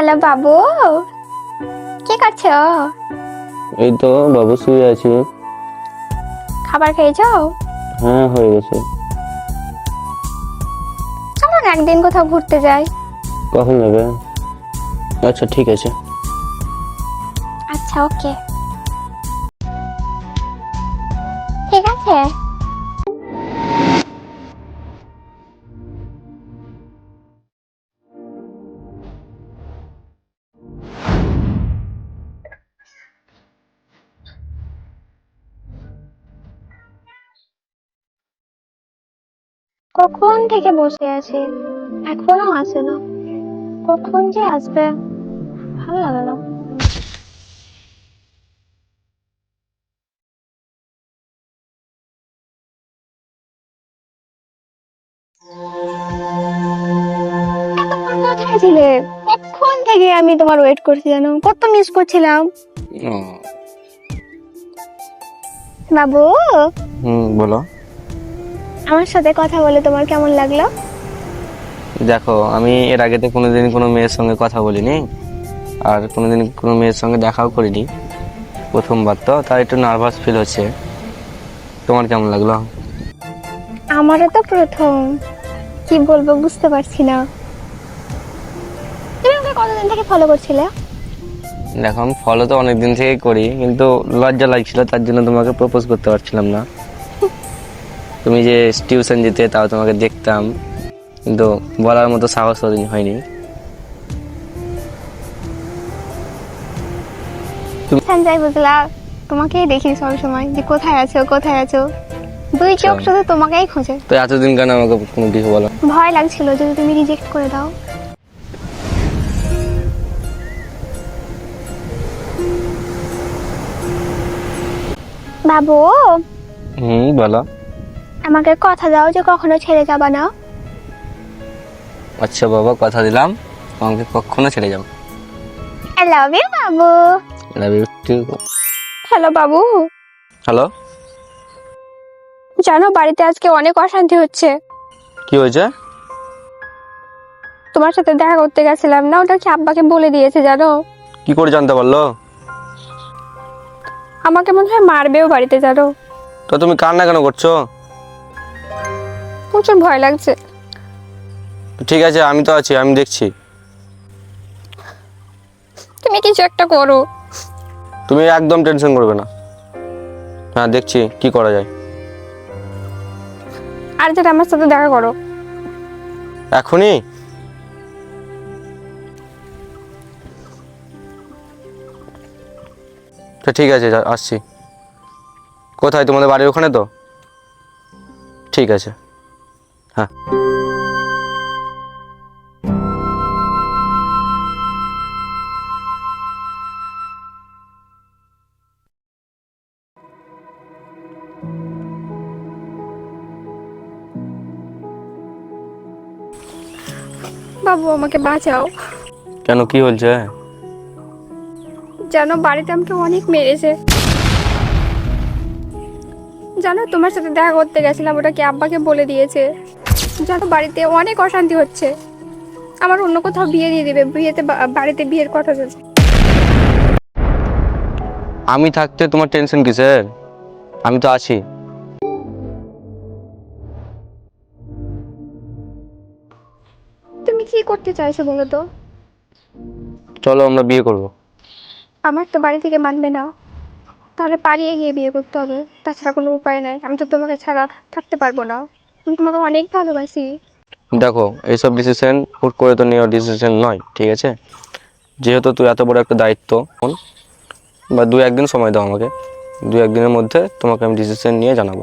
Hello বাবু। কি করছ? এই তো বাবু শুয়ে আছি। খাবার খেয়েছো? হ্যাঁ হয়ে গেছে। চলো না একদিন কোথাও ঘুরতে যাই। কখন যাবে? আচ্ছা ঠিক আছে। আচ্ছা ওকে। ঠিক আছে। কখন থেকে বসে আছি? এখনও আসে না। কখন যে আসবে? ভালো লাগে না। ছিলে? কখন থেকে আমি তোমার ওয়েট করছি জানো? কত মিস করছিলাম। বাবু? হুম বলো। আমার সাথে কথা বলে তোমার কেমন লাগল? দেখো আমি এর আগে তো কোনোদিন কোনো মেয়ের সঙ্গে কথা বলিনি আর কোনোদিন কোনো মেয়ের সঙ্গে দেখাও করিনি প্রথমবার তো তাই একটু নার্ভাস ফিল হচ্ছে। তোমার কেমন লাগল? আমারও তো প্রথম। কি বলব বুঝতে পারছি না। তুমি আমাকে কতদিন থেকে ফলো করছিলে? দেখো আমি ফলো তো অনেক দিন থেকেই করি কিন্তু লজ্জা লাগছিল তার জন্য তোমাকে প্রপোজ করতে পারছিলাম না। তুমি যে টিউশন যেতে তাও তোমাকে দেখতাম। কিন্তু বলার মতো সাহস ওদিন হয়নি। সঞ্জয় বুঝলা তোমাকেই দেখি সব সময় যে কোথায় আছো কোথায় আছো। দুই চোখ আচ্ছা। শুধু তোমাকেই খোঁজে। তো এতদিন কেন আমাকে কোনো কিছু বলো? ভয় লাগছিল যদি তুমি রিজেক্ট করে দাও। বাবু? হুম বলো। আমাকে কথা দাও যে কখনো ছেড়ে যাবা না। আচ্ছা বাবা কথা দিলাম। তোমাকে কখনো ছেড়ে যাব আই লাভ ইউ বাবু। লাভ ইউ টু হ্যালো বাবু। হ্যালো জানো বাড়িতে আজকে অনেক অশান্তি হচ্ছে। কি হয়েছে? তোমার সাথে দেখা করতে গেছিলাম না ওটা কি আব্বাকে বলে দিয়েছে জানো? কি করে জানতে পারল? আমাকে মনে হয় মারবেও বাড়িতে জানো? তো তুমি কান্না কেন করছ? প্রচুর ভয় লাগছে। ঠিক আছে আমি তো আছি আমি দেখছি। তুমি কিছু একটা করো। তুমি একদম টেনশন করবে না। হ্যাঁ দেখছি কি করা যায়। আর যেটা আমার সাথে দেখা করো। এখনই? তো ঠিক আছে আসছি। কোথায়? তোমাদের বাড়ির ওখানে তো? ঠিক আছে। বাবু আমাকে বাঁচাও। কেন কি হয়েছে? জানো বাড়িতে আমাকে অনেক মেরেছে। জানো তোমার সাথে দেখা করতে গেছিলাম ওটা কি আব্বাকে বলে দিয়েছে। জানো বাড়িতে অনেক অশান্তি হচ্ছে। আমার অন্য কোথাও বিয়ে দিয়ে দিবে বিয়েতে বাড়িতে বিয়ের কথা চলছে আমি থাকতে তোমার টেনশন কিসের? আমি তো আছি। তুমি কি করতে চাইছো বলো তো? চলো আমরা বিয়ে করব। আমার তো বাড়ি থেকে মানবে না। তাহলে পালিয়ে গিয়ে বিয়ে করতে হবে। তাছাড়া কোনো উপায় নাই। আমি তো তোমাকে ছাড়া থাকতে পারব না। আমি তোমাকে অনেক ভালোবাসি। দেখো, এইসব ডিসিশন হুট করে তো নেওয়ার ডিসিশন নয়, ঠিক আছে? যেহেতু তুই এত বড় একটা দায়িত্ব, বা দু একদিন সময় দাও আমাকে দু একদিনের মধ্যে তোমাকে আমি ডিসিশন নিয়ে জানাব।